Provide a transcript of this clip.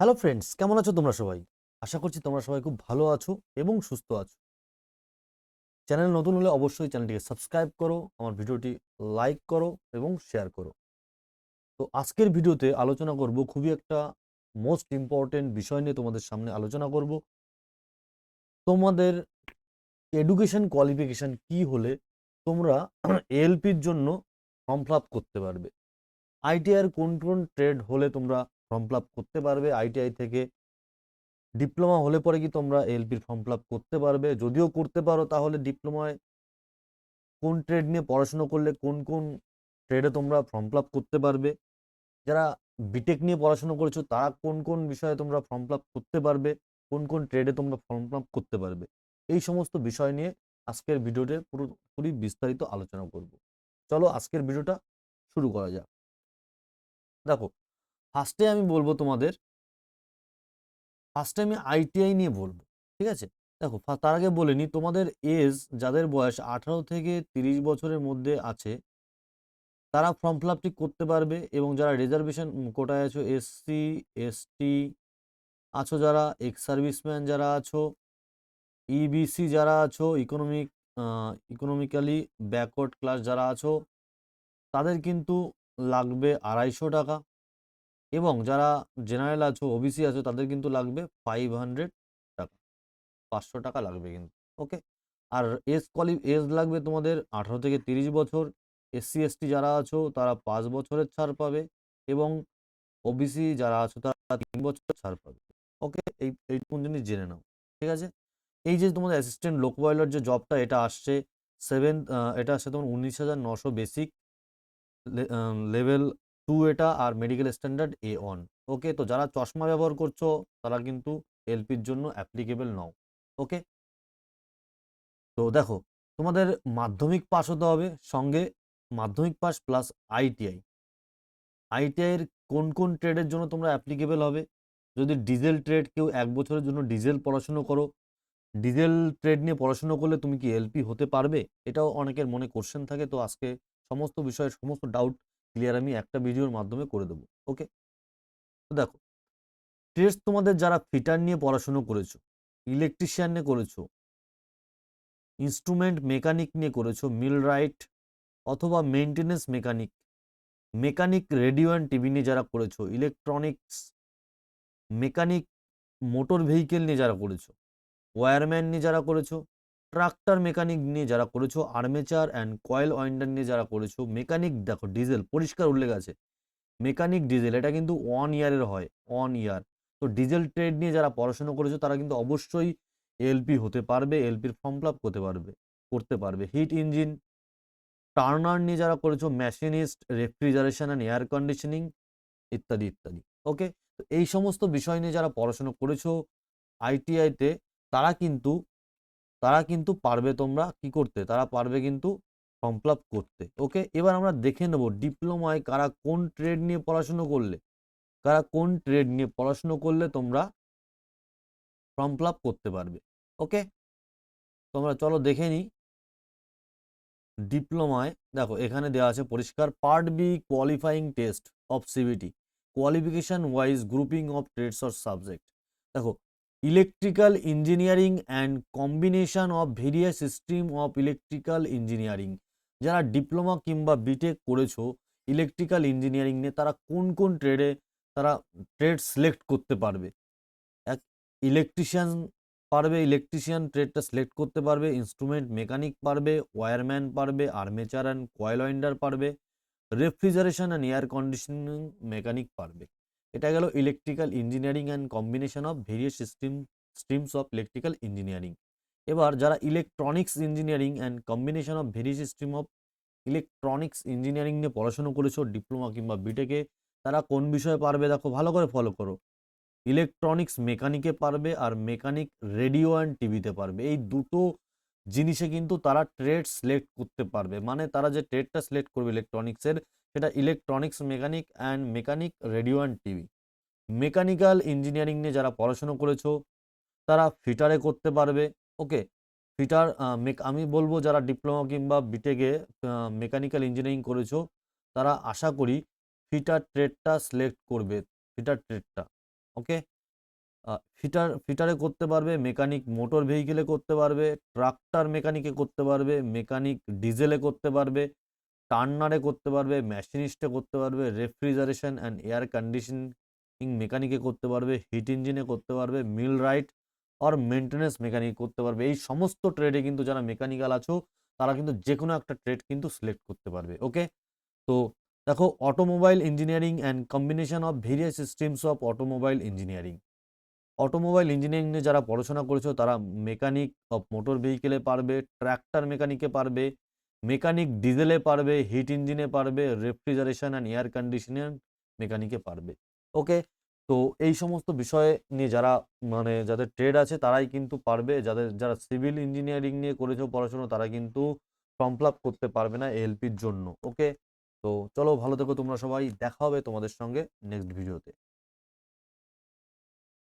Hello friends কেমন আছো তোমরা সবাই? আশা করছি তোমরা সবাই খুব ভালো আছো এবং সুস্থ আছো। চ্যানেল নতুন হলে অবশ্যই চ্যানেলটিকে সাবস্ক্রাইব করো, আমার ভিডিওটি লাইক করো এবং শেয়ার করো। তো আজকের ভিডিওতে আলোচনা করব খুবই একটা মোস্ট ইম্পর্টেন্ট বিষয় নিয়ে তোমাদের সামনে আলোচনা করব। তোমাদের এডুকেশন কোয়ালিফিকেশন কি হলে তোমরা এএলপির জন্য ফর্ম ফিল করতে পারবে। আইটিআইয়ের কোন কোন ট্রেড হলে তোমরা ফর্ম ফিল করতে পারবে আইটিআই থেকে। ডিপ্লোমা হলে পরে কি তোমরা এলপির ফর্ম ফিল করতে পারবে। যদিও করতে পারো, তাহলে ডিপ্লোমায় কোন ট্রেড নিয়ে পড়াশুনো করলে কোন কোন ট্রেডে তোমরা ফর্ম ফিল করতে পারবে। যারা বিটেক নিয়ে পড়াশুনো করেছ, তারা কোন কোন বিষয়ে তোমরা ফর্ম ফিল করতে পারবে, কোন কোন ট্রেডে তোমরা ফর্ম ফিল করতে পারবে। এই সমস্ত বিষয় নিয়ে আজকের ভিডিওতে পুরোপুরি বিস্তারিত আলোচনা করব। চলো আজকের ভিডিওটা শুরু করা যাক। দেখো ফার্স্টে আমি বলব তোমাদের ফার্স্টে আমি আইটিআই নিয়ে বলব, ঠিক আছে? দেখো তার আগে বলে নিই তোমাদের এজ যাদের বয়স আঠারো থেকে তিরিশ বছরের মধ্যে আছে, তারা ফর্ম ফিল আপটি করতে পারবে এবং যারা রিজার্ভেশন কোটায় আছো এসসি এসটি আছো যারা এক্স সার্ভিসম্যান যারা আছো ইবিসি যারা আছো ইকোনমিক ইকোনমিক্যালি ব্যাকওয়ার্ড ক্লাস যারা আছো, তাদের কিন্তু লাগবে আড়াইশো টাকা। এবং যারা জেনারেল আছো ওবিসি আছো, তাদের কিন্তু লাগবে ফাইভ হান্ড্রেড টাকা। পাঁচশো টাকা লাগবে কিন্তু ওকে আর এজ কোয়ালি এজ লাগবে তোমাদের আঠারো থেকে তিরিশ বছর। এসসি এসটি যারা আছো, তারা পাঁচ বছরের ছাড় পাবে এবং ওবিসি যারা আছো, তারা তিন বছরের ছাড় পাবে ওকে এই এইটুকুন জিনিস জেনে নাও, ঠিক আছে? এই যে তোমাদের অ্যাসিস্ট্যান্ট লোক বয়লার যে জবটা এটা আসছে সেভেন এটা আসছে তোমার উনিশ হাজার নশো বেসিক লেভেল টু এটা আর medical standard A one okay তো যারা চশমা ব্যবহার করছ, তারা কিন্তু এলপির জন্য অ্যাপ্লিকেবল নও। ওকে তো দেখো, তোমাদের মাধ্যমিক পাস হতে হবে, সঙ্গে মাধ্যমিক পাস প্লাস আইটিআই আইটিআইয়ের কোন কোন ট্রেডের জন্য তোমরা অ্যাপ্লিকেবল হবে? যদি ডিজেল ট্রেড কেউ এক বছরের জন্য ডিজেল পড়াশুনো করো ডিজেল ট্রেড নিয়ে পড়াশুনো করলে তুমি কি এলপি হতে পারবে? এটাও অনেকের মনে কোশ্চেন থাকে, তো আজকে সমস্ত বিষয়ে সমস্ত ডাউট ক্লিয়ার আমি একটা ভিডিওর মাধ্যমে করে দেবো ওকে তো দেখো টেস্ট তোমাদের যারা ফিটার নিয়ে পড়াশুনো করেছ ইলেকট্রিশিয়ান নিয়ে করেছ ইনস্ট্রুমেন্ট মেকানিক নিয়ে করেছ মিল রাইট অথবা maintenance mechanic mechanic radio and TV নিয়ে যারা করেছ ইলেকট্রনিক্স মেকানিক মোটর ভেহিকেল নিয়ে যারা করেছ ওয়্যারম্যান নিয়ে যারা করেছ ট্রাক্টর মেকানিক নিয়ে যারা করেছ, আর্মেচার অ্যান্ড কয়েল ওয়াইন্ডার নিয়ে যারা করেছ, মেকানিক দেখো ডিজেল, পরিষ্কার উল্লেখ আছে। মেকানিক ডিজেল, এটা কিন্তু ওয়ান ইয়ারের হয় ওয়ান ইয়ার তো ডিজেল ট্রেড নিয়ে যারা পড়াশোনা করেছ, তারা কিন্তু অবশ্যই এলপি হতে পারবে এলপির ফর্ম ফিল করতে পারবে করতে পারবে। হিট ইঞ্জিন টার্নার নিয়ে যারা করেছ machinist refrigeration and air conditioning ইত্যাদি ইত্যাদি ওকে তো এই সমস্ত বিষয় নিয়ে যারা পড়াশোনা করেছ আইটিআইতে তারা কিন্তু তারা কিন্তু পারবে তোমরা কি করতে? তারা পারবে কিন্তু ফর্ম ফিল করতে। ওকে এবার আমরা দেখে নেব ডিপ্লোমায় কারা কোন ট্রেড নিয়ে পড়াশুনো করলে? কারা কোন ট্রেড নিয়ে পড়াশুনো করলে তোমরা ফর্ম ফিল করতে পারবে? ওকে তোমরা চলো দেখে নিই। ডিপ্লোমায় দেখো এখানে দেওয়া আছে পরিষ্কার part B qualifying test of CBT qualification wise grouping of trades or subject দেখো electrical engineering and combination of various stream of electrical engineering যারা ডিপ্লোমা কিংবা বিটেক করেছ ইলেকট্রিক্যাল ইঞ্জিনিয়ারিং নিয়ে তারা কোন কোন ট্রেডে তারা ট্রেড সিলেক্ট করতে পারবে? এক ইলেকট্রিশিয়ান পারবে ইলেকট্রিশিয়ান ট্রেডটা সিলেক্ট করতে পারবে ইনস্ট্রুমেন্ট মেকানিক পারবে ওয়্যারম্যান পারবে আর্মেচার অ্যান্ড কয়েল ওয়াইন্ডার পারবে refrigeration and air conditioning mechanic পারবে। এটা গেল electrical engineering and combination of various stream streams of electrical engineering এবার যারা electronics engineering and combination of various stream of electronics engineering নিয়ে পড়াশোনা করেছ ডিপ্লোমা কিংবা বিটেকে তারা কোন বিষয়ে পারবে দেখো, ভালো করে ফলো করো। ইলেকট্রনিক্স মেকানিকে পারবে আর মেকানিক রেডিও অ্যান্ড টিভিতে পারবে। এই দুটো জিনিসে কিন্তু তারা ট্রেড সিলেক্ট করতে পারবে। মানে তারা যে ট্রেডটা সিলেক্ট করবে ইলেকট্রনিক্সের সেটা electronics mechanic and mechanic radio and TV mechanical engineering নিয়ে যারা পড়াশুনো করেছ, তারা ফিটারে করতে পারবে ওকে ফিটার মেক আমি বলব যারা ডিপ্লোমা কিংবা বিটেকে মেকানিক্যাল ইঞ্জিনিয়ারিং করেছ, তারা আশা করি ফিটার ট্রেডটা সিলেক্ট করবে ফিটার ট্রেডটা ওকে ফিটার ফিটারে করতে পারবে মেকানিক মোটর ভেহিকেলে করতে পারবে ট্রাক্টর মেকানিকে করতে পারবে মেকানিক ডিজেলে করতে পারবে টার্নারে করতে পারবে মেশিনিস্টে করতে পারবে রেফ্রিজারেশন অ্যান্ড এয়ার কন্ডিশনিং মেকানিকে করতে পারবে হিট ইঞ্জিনে করতে পারবে মিল রাইট আর মেনটেন্যান্স মেকানিক করতে পারবে। এই সমস্ত ট্রেডে কিন্তু যারা মেকানিক্যাল আছো, তারা কিন্তু যে কোনো একটা ট্রেড কিন্তু সিলেক্ট করতে পারবে ওকে তো দেখো automobile engineering and combination of various streams of automobile engineering automobile engineering নিয়ে যারা পড়াশোনা করেছ, তারা মেকানিক অফ মোটর ভেহিকেলে পারবে ট্র্যাক্টর মেকানিকে পারবে মেকানিক ডিজেলে পারবে, হিট ইঞ্জিনে পারবে, রেফ্রিজারেশন অ্যান্ড এয়ার কন্ডিশনিং মেকানিকে পারবে। ওকে? তো এই সমস্ত বিষয়ে নিয়ে যারা মানে যাদের ট্রেড আছে তারাই কিন্তু পারবে, যাদের যারা সিভিল ইঞ্জিনিয়ারিং নিয়ে করেছ পড়াশোনা তারা কিন্তু ফর্ম ফিল করতে পারবে না এলপির জন্য। ওকে? তো চলো ভালো থেকো তোমরা সবাই, দেখা হবে তোমাদের সঙ্গে নেক্সট ভিডিওতে